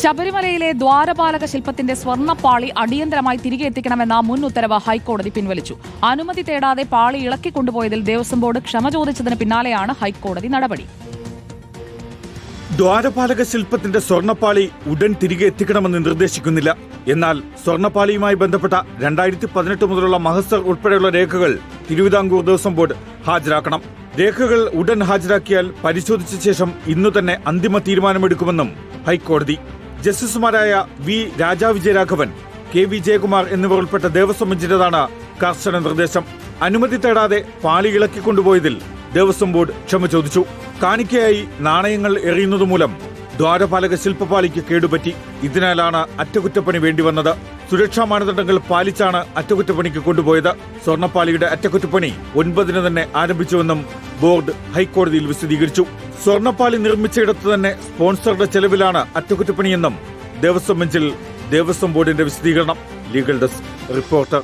ശബരിമലയിലെ ദ്വാരപാലക ശില്പത്തിന്റെ സ്വർണപ്പാളി അടിയന്തരമായി തിരികെ എത്തിക്കണമെന്ന മുൻ ഉത്തരവ് ഹൈക്കോടതി പിൻവലിച്ചു. അനുമതി തേടാതെ പാളി ഇളക്കിക്കൊണ്ടുപോയതിൽ ദേവസ്വം ബോർഡ് ക്ഷമ ചോദിച്ചതിന് പിന്നാലെയാണ് ഹൈക്കോടതി നടപടി. ദ്വാരപാലക ശില്പത്തിന്റെ സ്വർണപ്പാളി ഉടൻ തിരികെ എത്തിക്കണമെന്ന് നിർദ്ദേശിക്കുന്നില്ല. എന്നാൽ സ്വർണപ്പാളിയുമായി ബന്ധപ്പെട്ട രണ്ടായിരത്തി പതിനെട്ട് മുതലുള്ള മഹസർ ഉൾപ്പെടെയുള്ള രേഖകൾ തിരുവിതാംകൂർ ദേവസ്വം ബോർഡ് ഹാജരാക്കണം. രേഖകൾ ഉടൻ ഹാജരാക്കിയാൽ പരിശോധിച്ച ശേഷം ഇന്നു തന്നെ അന്തിമ തീരുമാനമെടുക്കുമെന്നും ഹൈക്കോടതി ജസ്റ്റിസുമാരായ V Raja Vijayaraghavan K V Jayakumar എന്നിവർ ഉൾപ്പെട്ട ദേവസ്വം ബെഞ്ചിന്റേതാണ് കർശന നിർദ്ദേശം. അനുമതി തേടാതെ പാളി ഇളക്കിക്കൊണ്ടുപോയതിൽ ദേവസ്വം ബോർഡ് ക്ഷമ ചോദിച്ചു. കാണിക്കയായി നാണയങ്ങൾ എറിയുന്നതുമൂലം ദ്വാരപാലക ശില്പപാളിക്ക് കേടുപറ്റി. ഇതിനാലാണ് അറ്റകുറ്റപ്പണി വേണ്ടിവന്നത്. സുരക്ഷാ മാനദണ്ഡങ്ങൾ പാലിച്ചാണ് അറ്റകുറ്റപ്പണിക്ക് കൊണ്ടുപോയത്. സ്വർണപ്പാളിയുടെ അറ്റകുറ്റപ്പണി ഒൻപതിന് തന്നെ ആരംഭിച്ചുവെന്നും ബോർഡ് ഹൈക്കോടതിയിൽ വിശദീകരിച്ചു. സ്വർണപ്പാളി നിർമ്മിച്ചയിടത്ത് തന്നെ സ്പോൺസറുടെ ചെലവിലാണ് അറ്റകുറ്റപ്പണിയെന്നും ദേവസ്വം ബെഞ്ചിൽ ദേവസ്വം ബോർഡിന്റെ വിശദീകരണം. Legal desk reporter.